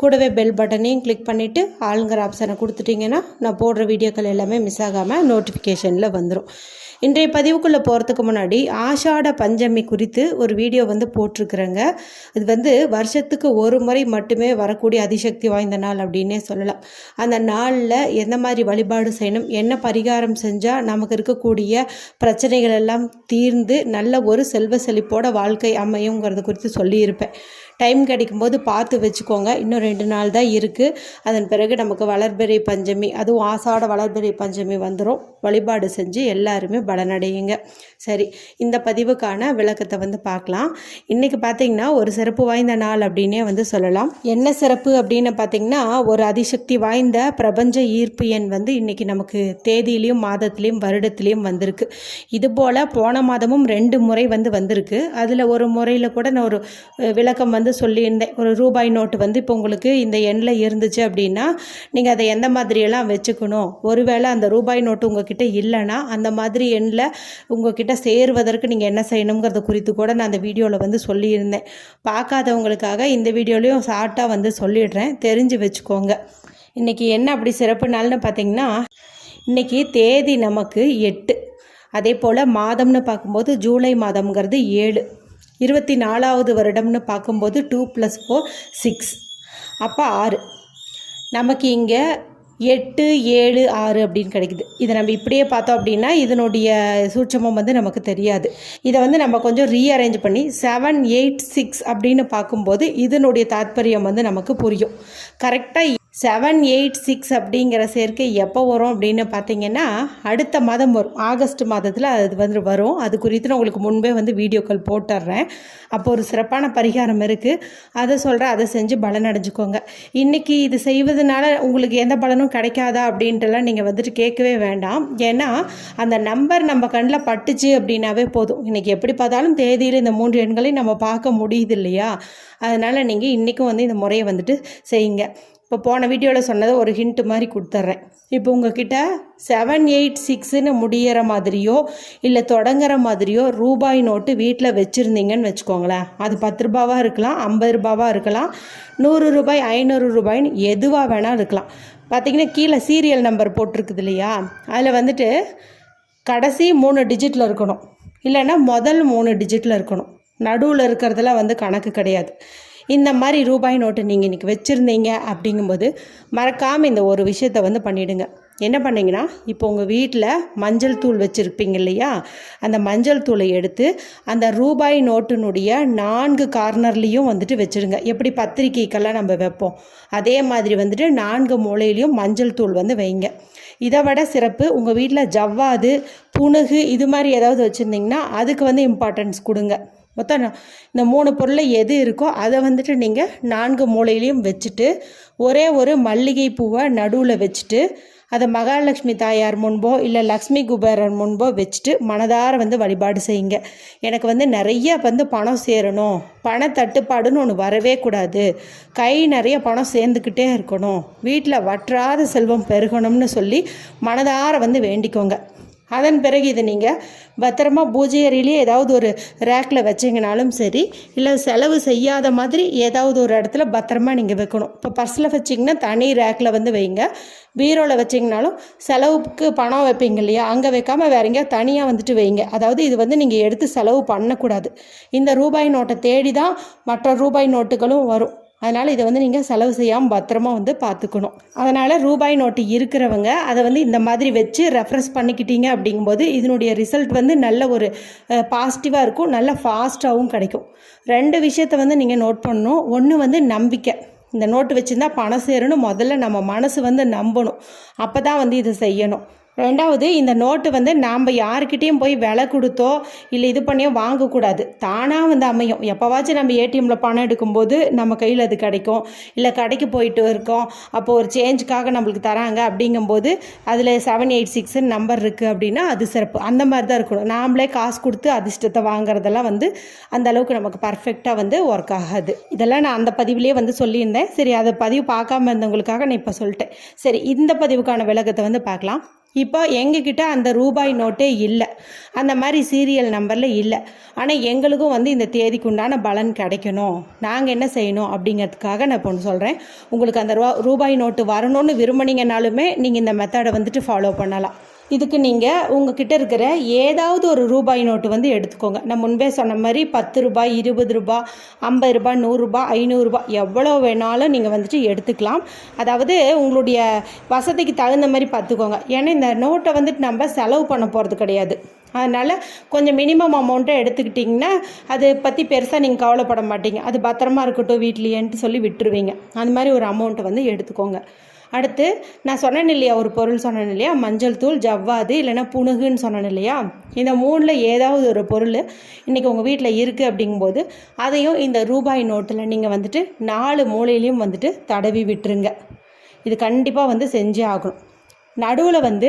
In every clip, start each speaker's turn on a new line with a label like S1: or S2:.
S1: கூடவே பெல் பட்டனையும் கிளிக் பண்ணிவிட்டு ஆளுங்கிற ஆப்ஷனை கொடுத்துட்டிங்கன்னா நான் போடுற வீடியோக்கள் எல்லாமே மிஸ் ஆகாமல் நோட்டிஃபிகேஷனில் வந்துடும் இன்றைய பதிவுக்குள்ளே போகிறதுக்கு முன்னாடி ஆஷாட பஞ்சமி குறித்து ஒரு வீடியோ வந்து போட்டிருக்கிறேங்க. இது வந்து வருஷத்துக்கு ஒரு முறை மட்டுமே வரக்கூடிய அதிசக்தி வாய்ந்த நாள் அப்படின்னே சொல்லலாம். அந்த நாளில் எந்த மாதிரி வழிபாடு செய்யணும் என்ன பரிகாரம் செஞ்சால் நமக்கு இருக்கக்கூடிய பிரச்சனைகள் எல்லாம் தீர்ந்து நல்ல ஒரு செல்வ செழிப்போட வாழ்க்கை அமையுங்கிறது குறித்து சொல்லியிருப்பேன். டைம் கிடைக்கும்போது பார்த்து வச்சுக்கோங்க. இன்னும் ரெண்டு நாள் தான் இருக்குது அதன் பிறகு நமக்கு வளர்பிறை பஞ்சமி அதுவும் ஆசாட வளர்பிறை பஞ்சமி வந்துடும் வழிபாடு செஞ்சு எல்லாருமே பலனடையுங்க. சரி இந்த பதிவுக்கான விளக்கத்தை வந்து பார்க்கலாம். இன்றைக்கி பார்த்தீங்கன்னா ஒரு சிறப்பு வாய்ந்த நாள் அப்படின்னே வந்து சொல்லலாம். என்ன சிறப்பு அப்படின்னு பார்த்தீங்கன்னா ஒரு அதிசக்தி வாய்ந்த பிரபஞ்ச ஈர்ப்பு எண் வந்து இன்றைக்கி நமக்கு தேதியிலையும் மாதத்துலேயும் வருடத்துலேயும் வந்திருக்கு. இது போல் போன மாதமும் ரெண்டு முறை வந்து வந்திருக்கு. அதில் ஒரு முறையில் கூட நான் ஒரு விளக்கம் வந்து சொல்லியிருந்தேன். ஒரு ரூபாய் நோட்டு வந்து இப்போ உங்களுக்கு இந்த எண்ணில் இருந்துச்சு அப்படின்னா நீங்கள் அதை எந்த மாதிரியெல்லாம் வச்சுக்கணும்? ஒருவேளை அந்த ரூபாய் நோட்டு உங்ககிட்ட இல்லைன்னா அந்த மாதிரி எண்ணில் உங்ககிட்ட சேருவதற்கு நீங்கள் என்ன செய்யணுங்கிறத குறித்து கூட நான் அந்த வீடியோவில் வந்து சொல்லியிருந்தேன். பார்க்காதவங்களுக்காக இந்த வீடியோலையும் ஷார்ட்டாக வந்து சொல்லிடுறேன். தெரிஞ்சு வச்சுக்கோங்க. இன்றைக்கி என்ன அப்படி சிறப்பு நாள்னு பார்த்தீங்கன்னா இன்றைக்கி தேதி நமக்கு எட்டு. அதே போல் மாதம்னு பார்க்கும்போது ஜூலை மாதம்ங்கிறது ஏழு. இருபத்தி நாலாவது வருடம்னு பார்க்கும்போது டூ ப்ளஸ் ஃபோர் சிக்ஸ் அப்போ ஆறு. நமக்கு இங்கே எட்டு ஏழு ஆறு அப்படின்னு கிடைக்குது. இதை நம்ம இப்படியே பார்த்தோம் அப்படின்னா இதனுடைய சூட்சமம் வந்து நமக்கு தெரியாது. இதை வந்து நம்ம கொஞ்சம் ரீஅரேஞ்ச் பண்ணி செவன் எயிட் சிக்ஸ் அப்படின்னு பார்க்கும்போது இதனுடைய தாத்பரியம் வந்து நமக்கு புரியும். கரெக்டாக செவன் எயிட் சிக்ஸ் அப்படிங்கிற சேர்க்கை எப்போ வரும் அப்படின்னு பார்த்தீங்கன்னா அடுத்த மாதம் வரும். ஆகஸ்ட் மாதத்தில் அது வந்து வரும். அது குறித்து நான் உங்களுக்கு முன்பே வந்து வீடியோக்கள் போட்டுடுறேன். அப்போ ஒரு சிறப்பான பரிகாரம் இருக்குது அதை சொல்கிறேன் அதை செஞ்சு பலன் அடைஞ்சுக்கோங்க. இன்றைக்கி இது செய்வதனால உங்களுக்கு எந்த பலனும் கிடைக்காதா அப்படின்ட்டுலாம் நீங்கள் வந்துட்டு கேட்கவே வேண்டாம். ஏன்னா அந்த நம்பர் நம்ம கண்ணில் பட்டுச்சு அப்படின்னாவே போதும். இன்றைக்கி எப்படி பார்த்தாலும் தேதியில் இந்த மூன்று எண்களையும் நம்ம பார்க்க முடியுது இல்லையா? அதனால் நீங்கள் இன்றைக்கும் வந்து இந்த முறையை வந்துட்டு செய்யுங்க. இப்போ போன வீடியோவில் சொன்னதை ஒரு ஹிண்ட் மாதிரி கொடுத்துட்றேன் இப்போ உங்ககிட்ட செவன் எயிட் சிக்ஸ்னு முடியிற மாதிரியோ இல்லை தொடங்குற மாதிரியோ ரூபாய் நோட்டு வீட்டில் வச்சுருந்தீங்கன்னு வச்சுக்கோங்களேன். அது பத்து ரூபாவாக இருக்கலாம் ஐம்பது ரூபாவாக இருக்கலாம் நூறு ரூபாய் ஐநூறு ரூபாய்ன்னு எதுவாக வேணால் இருக்கலாம். பார்த்தீங்கன்னா கீழே சீரியல் நம்பர் போட்டிருக்குது இல்லையா? அதில் வந்துட்டு கடைசி மூணு டிஜிட்டில் இருக்கணும். இல்லைன்னா முதல் மூணு டிஜிட்டில் இருக்கணும். நடுவில் இருக்கிறதுல வந்து கணக்கு கிடையாது. இந்த மாதிரி ரூபாய் நோட்டு நீங்கள் இன்றைக்கி வச்சுருந்தீங்க அப்படிங்கும்போது மறக்காமல் இந்த ஒரு விஷயத்தை வந்து பண்ணிவிடுங்க என்ன பண்ணிங்கன்னா இப்போ உங்கள் வீட்டில் மஞ்சள் தூள் வச்சுருப்பீங்க இல்லையா? அந்த மஞ்சள் தூளை எடுத்து அந்த ரூபாய் நோட்டினுடைய நான்கு கார்னர்லேயும் வந்துட்டு வச்சுருங்க எப்படி பத்திரிக்கைக்கெல்லாம் நம்ம வைப்போம்? அதே மாதிரி வந்துட்டு நான்கு மூலையிலையும் மஞ்சள் தூள் வந்து வைங்க. இதை விட சிறப்பு உங்கள் வீட்டில் ஜவ்வாது புணுகு இது மாதிரி ஏதாவது வச்சுருந்தீங்கன்னா அதுக்கு வந்து இம்பார்ட்டன்ஸ் கொடுங்க. மொத்தம் இந்த மூணு பொருளில் எது இருக்கோ அதை வந்துட்டு நீங்கள் நான்கு மூலையிலையும் வச்சுட்டு ஒரே ஒரு மல்லிகை பூவை நடுவில் வச்சுட்டு அதை மகாலட்சுமி தாயார் முன்போ இல்லை லக்ஷ்மி குபேரன் முன்போ வச்சுட்டு மனதார வந்து வழிபாடு செய்யுங்க. எனக்கு வந்து நிறைய வந்து பணம் சேரணும். பண தட்டுப்பாடுன்னு ஒன்று வரவே கூடாது. கை நிறைய பணம் சேர்ந்துக்கிட்டே இருக்கணும். வீட்டில் வற்றாத செல்வம் பெருகணும்னு சொல்லி மனதார வந்து வேண்டிக்கோங்க. அதன் பிறகு இது நீங்கள் பத்திரமா பூஜை அறையிலேயே ஏதாவது ஒரு ரேக்கில் வச்சிங்கனாலும் சரி இல்லை செலவு செய்யாத மாதிரி ஏதாவது ஒரு இடத்துல பத்திரமா நீங்கள் வைக்கணும். இப்போ பர்ஸில் வச்சிங்கன்னா தனி ரேக்கில் வந்து வைங்க. பீரோவில் வச்சிங்கனாலும் செலவுக்கு பணம் வைப்பீங்க இல்லையா? அங்கே வைக்காமல் வேற எங்கேயா தனியாக வந்துட்டு வைங்க. அதாவது இது வந்து நீங்கள் எடுத்து செலவு பண்ணக்கூடாது. இந்த ரூபாய் நோட்டை தேடி தான் மற்ற ரூபாய் நோட்டுகளும் வரும். அதனால் இதை வந்து நீங்கள் செலவு செய்யாமல் பத்திரமா வந்து பார்த்துக்கணும். அதனால் ரூபாய் நோட்டு இருக்கிறவங்க அதை வந்து இந்த மாதிரி வச்சு ரெஃப்ரெஷ் பண்ணிக்கிட்டீங்க அப்படிங்கும்போது இதனுடைய ரிசல்ட் வந்து நல்ல ஒரு பாசிட்டிவாக இருக்கும். நல்ல ஃபாஸ்ட்டாகவும் கிடைக்கும். ரெண்டு விஷயத்தை வந்து நீங்கள் நோட் பண்ணணும். ஒன்று வந்து நம்பிக்கை. இந்த நோட்டு வச்சுருந்தா பணம் சேரணும். முதல்ல நம்ம மனசு வந்து நம்பணும். அப்போ தான் வந்து இதை செய்யணும். ரெண்டாவது இந்த நோட்டு வந்து நாம் யாருக்கிட்டேயும் போய் விலை கொடுத்தோ இல்லை இது பண்ணியோ வாங்கக்கூடாது. தானாக வந்து அமையும். எப்போவாச்சும் நம்ம ஏடிஎம்மில் பணம் எடுக்கும்போது நம்ம கையில் அது கிடைக்கும். இல்லை கடைக்கு போயிட்டு இருக்கோம். அப்போ ஒரு சேஞ்சுக்காக நம்மளுக்கு தராங்க அப்படிங்கும்போது அதில் செவன் எயிட் சிக்ஸ் நம்பர் இருக்குது அப்படின்னா அது சிறப்பு. அந்த மாதிரி தான் இருக்கணும். நாமளே காசு கொடுத்து அதிர்ஷ்டத்தை வாங்குறதெல்லாம் வந்து அந்த அளவுக்கு நமக்கு பர்ஃபெக்டாக வந்து ஒர்க் ஆகாது. இதெல்லாம் நான் அந்த பதிவிலே வந்து சொல்லியிருந்தேன். சரி அதை பதிவு பார்க்காம இருந்தவங்களுக்காக நான் இப்போ சொல்லிட்டேன். சரி இந்த பதிவுக்கான விளக்கத்தை வந்து பார்க்கலாம். இப்போ எங்ககிட்ட அந்த ரூபாய் நோட்டே இல்லை. அந்த மாதிரி சீரியல் நம்பரில் இல்லை. ஆனால் எங்களுக்கும் வந்து இந்த தேதிக்கு உண்டான பலன் கிடைக்கணும். நாங்கள் என்ன செய்யணும் அப்படிங்கிறதுக்காக நான் இப்போ ஒன்று சொல்கிறேன் உங்களுக்கு அந்த ரூபா ரூபாய் நோட்டு வரணும்னு விரும்பினீங்கனாலுமே நீங்கள் இந்த மெத்தடை வந்துட்டு ஃபாலோ பண்ணலாம். இதுக்கு நீங்கள் உங்ககிட்ட இருக்கிற ஏதாவது ஒரு ரூபாய் நோட்டு வந்து எடுத்துக்கோங்க. நான் முன்பே சொன்ன மாதிரி பத்து ரூபாய் இருபது ரூபாய் ஐம்பது ரூபாய் நூறுரூபா ஐநூறுரூபா எவ்வளோ வேணாலும் நீங்கள் வந்துட்டு எடுத்துக்கலாம். அதாவது உங்களுடைய வசதிக்கு தகுந்த மாதிரி பார்த்துக்கோங்க. ஏன்னா இந்த நோட்டை வந்துட்டு நம்ம செலவு பண்ண போகிறது கிடையாது. அதனால் கொஞ்சம் மினிமம் அமௌண்ட்டை எடுத்துக்கிட்டிங்கன்னா அதை பற்றி பெருசாக நீங்கள் கவலைப்பட மாட்டீங்க. அது பத்திரமா இருக்கட்டும் வீட்லேயேன்ட்டு சொல்லி விட்டுருவீங்க. அந்த மாதிரி ஒரு அமௌண்ட்டை வந்து எடுத்துக்கோங்க. அடுத்து நான் சொன்னேன் இல்லையா ஒரு பொருள் சொன்னேன் இல்லையா மஞ்சள் தூள் ஜவ்வாது இல்லைன்னா புணுகுன்னு சொன்னேன் இல்லையா? இந்த மூணில் ஏதாவது ஒரு பொருள் இன்றைக்கி உங்கள் வீட்டில் இருக்குது அப்படிங்கும்போது அதையும் இந்த ரூபாய் நோட்டில் நீங்கள் வந்துட்டு நாலு மூலையிலையும் வந்துட்டு தடவி விட்டுருங்க. இது கண்டிப்பாக வந்து செஞ்சே ஆகணும். நடுவில் வந்து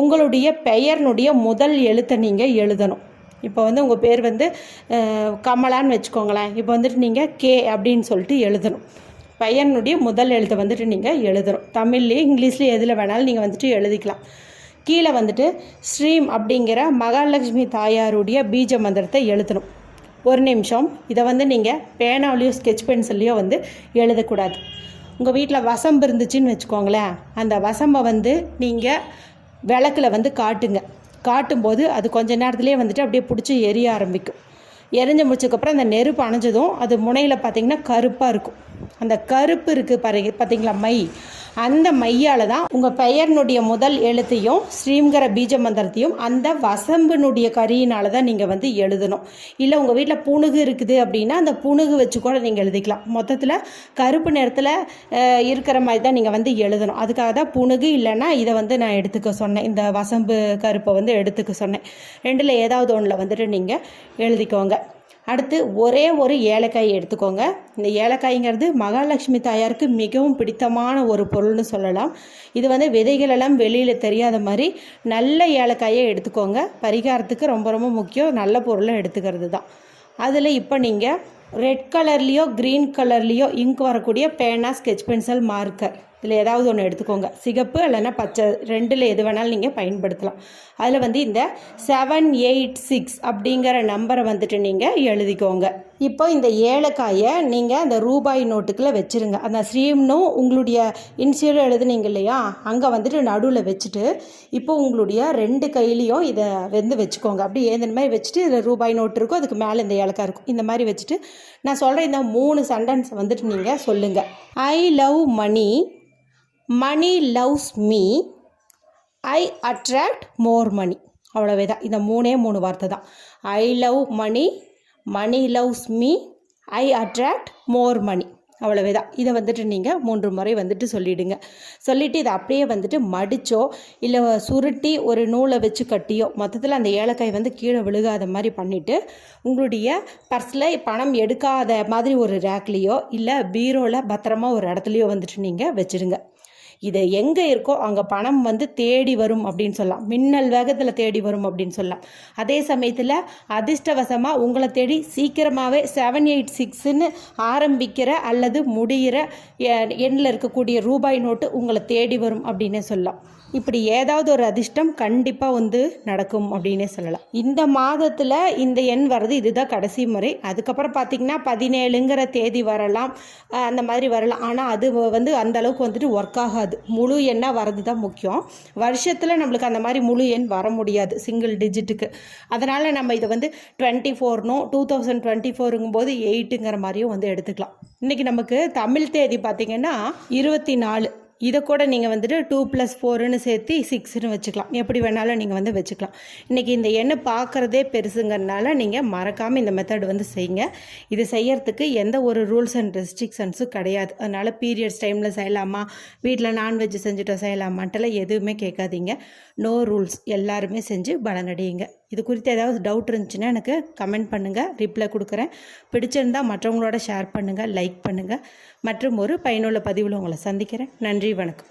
S1: உங்களுடைய பெயர்னுடைய முதல் எழுத்தை நீங்கள் எழுதணும். இப்போ வந்து உங்கள் பேர் வந்து கமலான்னு வச்சுக்கோங்களேன். இப்போ வந்துட்டு நீங்கள் கே அப்படின்னு சொல்லிட்டு எழுதணும். பையனுடைய முதல் எழுத்தை வந்துட்டு நீங்கள் எழுதணும். தமிழ்லேயும் இங்கிலீஷ்லேயும் எதில் வேணாலும் நீங்கள் வந்துட்டு எழுதிக்கலாம். கீழே வந்துட்டு ஸ்ரீம் அப்படிங்கிற மகாலட்சுமி தாயாருடைய பீஜ மந்திரத்தை எழுதணும். ஒரு நிமிஷம். இதை வந்து நீங்கள் பேனாவிலையோ ஸ்கெட்ச் பென்சிலையோ வந்து எழுதக்கூடாது. உங்கள் வீட்டில் வசம்பு இருந்துச்சுன்னு வச்சுக்கோங்களேன். அந்த வசம்பை வந்து நீங்கள் விளக்கில் வந்து காட்டுங்க. காட்டும்போது அது கொஞ்ச நேரத்துலேயே வந்துட்டு அப்படியே பிடிச்சி எரிய ஆரம்பிக்கும். எரிஞ்சு முடிச்சதுக்கப்புறம் அந்த நெருப்பு அணைஞ்சதும் அது முனையில் பார்த்தீங்கன்னா கருப்பாக இருக்கும். அந்த கருப்பு இருக்குது பாரு பார்த்தீங்களா மை? அந்த மையால் தான் உங்கள் பெயர்னுடைய முதல் எழுத்தையும் ஸ்ரீம்கர பீஜ மந்திரத்தையும் அந்த வசம்பினுடைய கரியினால தான் நீங்கள் வந்து எழுதணும். இல்லை உங்கள் வீட்டில் புணுகு இருக்குது அப்படின்னா அந்த புணுகு வச்சு கூட நீங்கள் எழுதிக்கலாம். மொத்தத்தில் கருப்பு நிறத்தில் இருக்கிற மாதிரி தான் நீங்கள் வந்து எழுதணும். அதுக்காக தான் புணுகு இல்லைன்னா இதை வந்து நான் எடுத்துக்க சொன்னேன். இந்த வசம்பு கருப்பை வந்து எடுத்துக்க சொன்னேன். ரெண்டில் ஏதாவது ஒன்றில் வந்துட்டு நீங்கள் எழுதிக்கோங்க. அடுத்து ஒரே ஒரு ஏலக்காய் எடுத்துக்கோங்க. இந்த ஏலக்காய்ங்கிறது மகாலட்சுமி தாயாருக்கு மிகவும் பிடித்தமான ஒரு பொருள்னு சொல்லலாம். இது வந்து விதைகளெல்லாம் வெளியில் தெரியாத மாதிரி நல்ல ஏலக்காயை எடுத்துக்கோங்க. பரிகாரத்துக்கு ரொம்ப ரொம்ப முக்கியம். நல்ல பொருளை எடுத்துக்கிறது தான். அதில் இப்போ நீங்கள் ரெட் கலர்லேயோ க்ரீன் கலர்லேயோ இங்க் வரக்கூடிய பேனா ஸ்கெட்ச் பென்சில் மார்க்கர் இதில் ஏதாவது ஒன்று எடுத்துக்கோங்க. சிகப்பு இல்லைன்னா பச்சை ரெண்டில் எது வேணாலும் நீங்கள் பயன்படுத்தலாம். அதில் வந்து இந்த செவன் எயிட் சிக்ஸ் அப்படிங்கிற நம்பரை வந்துட்டு நீங்கள் எழுதிக்கோங்க. இப்போ இந்த ஏலக்காயை நீங்கள் அந்த ரூபாய் நோட்டுக்குள்ளே வச்சுருங்க. அந்த ஸ்ரீம்னும் உங்களுடைய இன்சியல் எழுதுனீங்க இல்லையா? அங்கே வந்துட்டு நடுவில் வச்சுட்டு இப்போ உங்களுடைய ரெண்டு கையிலையும் இதை வந்து வச்சுக்கோங்க. அப்படி ஏந்த மாதிரி வச்சுட்டு இதில் ரூபாய் நோட்டு இருக்கும் அதுக்கு மேலே இந்த ஏலக்காய் இருக்கும். இந்த மாதிரி வச்சுட்டு நான் சொல்கிற இந்த மூணு சென்டென்ஸ் வந்துட்டு நீங்கள் சொல்லுங்கள் I love money money loves me I attract more money அவ்வளவே தான் இந்த மூணே மூணு வார்த்தை தான். I love money money loves me I attract more money அவ்வளவே தான் இதை வந்துட்டு நீங்கள் மூன்று முறை வந்துட்டு சொல்லிவிடுங்க சொல்லிவிட்டு இதை அப்படியே வந்துட்டு மடிச்சோ இல்லை சுருட்டி ஒரு நூலை வச்சு கட்டியோ மொத்தத்தில் அந்த ஏலக்காய் வந்து கீழே விழுகாத மாதிரி பண்ணிவிட்டு உங்களுடைய பர்ஸில் பணம் எடுக்காத மாதிரி ஒரு ரேக்லேயோ இல்லை பீரோவில் பத்திரமா ஒரு இடத்துலையோ வந்துட்டு நீங்கள் வச்சுடுங்க இது எங்கே இருக்கோ அங்கே பணம் வந்து தேடி வரும் அப்படின்னு சொல்லலாம். மின்னல் வேகத்தில் தேடி வரும் அப்படின்னு சொல்லலாம். அதே சமயத்தில் அதிர்ஷ்டவசமாக உங்களை தேடி சீக்கிரமாகவே செவன் எயிட் சிக்ஸ்ன்னு ஆரம்பிக்கிற அல்லது முடிகிற எண்ணில் இருக்கக்கூடிய ரூபாய் நோட்டு உங்களை தேடி வரும் அப்படின்னே சொல்லலாம். இப்படி ஏதாவது ஒரு அதிர்ஷ்டம் கண்டிப்பாக வந்து நடக்கும் அப்படின்னே சொல்லலாம். இந்த மாதத்தில் இந்த எண் வர்றது இதுதான் கடைசி முறை. அதுக்கப்புறம் பார்த்திங்கன்னா பதினேழுங்கிற தேதி வரலாம். அந்த மாதிரி வரலாம். ஆனால் அது வந்து அந்த அளவுக்கு வந்துட்டு ஒர்க் ஆகாது. முழு எண்ணாக வர்றது தான் முக்கியம். வருஷத்தில் நம்மளுக்கு அந்த மாதிரி முழு எண் வர முடியாது. சிங்கிள் டிஜிட்டுக்கு அதனால் நம்ம இதை வந்து டுவெண்ட்டி ஃபோர்னோ டூ தௌசண்ட் டுவெண்ட்டி ஃபோருங்கும்போது எயிட்டுங்கிற மாதிரியும் வந்து எடுத்துக்கலாம். இன்றைக்கி நமக்கு தமிழ் தேதி பார்த்திங்கன்னா இருபத்தி நாலு. இதை கூட நீங்கள் வந்துட்டு டூ ப்ளஸ் ஃபோருன்னு சேர்த்து சிக்ஸ்னு வச்சுக்கலாம். எப்படி வேணாலும் நீங்கள் வந்து வச்சுக்கலாம். இன்றைக்கி இந்த எண்ணெய் பார்க்குறதே பெருசுங்கிறனால நீங்கள் மறக்காமல் இந்த மெத்தட் வந்து செய்யுங்க. இது செய்யறதுக்கு எந்த ஒரு ரூல்ஸ் அண்ட் ரெஸ்ட்ரிக்ஷன்ஸும் கிடையாது. அதனால் பீரியட்ஸ் டைமில் செய்யலாமா? வீட்டில் நான்வெஜ் செஞ்சுட்டோம் செய்யலாமான்ட்டுலாம் எதுவுமே கேட்காதீங்க. நோ ரூல்ஸ் எல்லாருமே செஞ்சு பலனடையுங்க. இது குறித்து ஏதாவது டவுட் இருந்துச்சுன்னா எனக்கு கமெண்ட் பண்ணுங்கள் ரிப்ளை கொடுக்குறேன். பிடிச்சிருந்தா மற்றவங்களோட ஷேர் பண்ணுங்கள் லைக் பண்ணுங்கள் மற்றும் ஒரு பயனுள்ள பதிவில் உங்களை சந்திக்கிறேன். நன்றி வணக்கம்.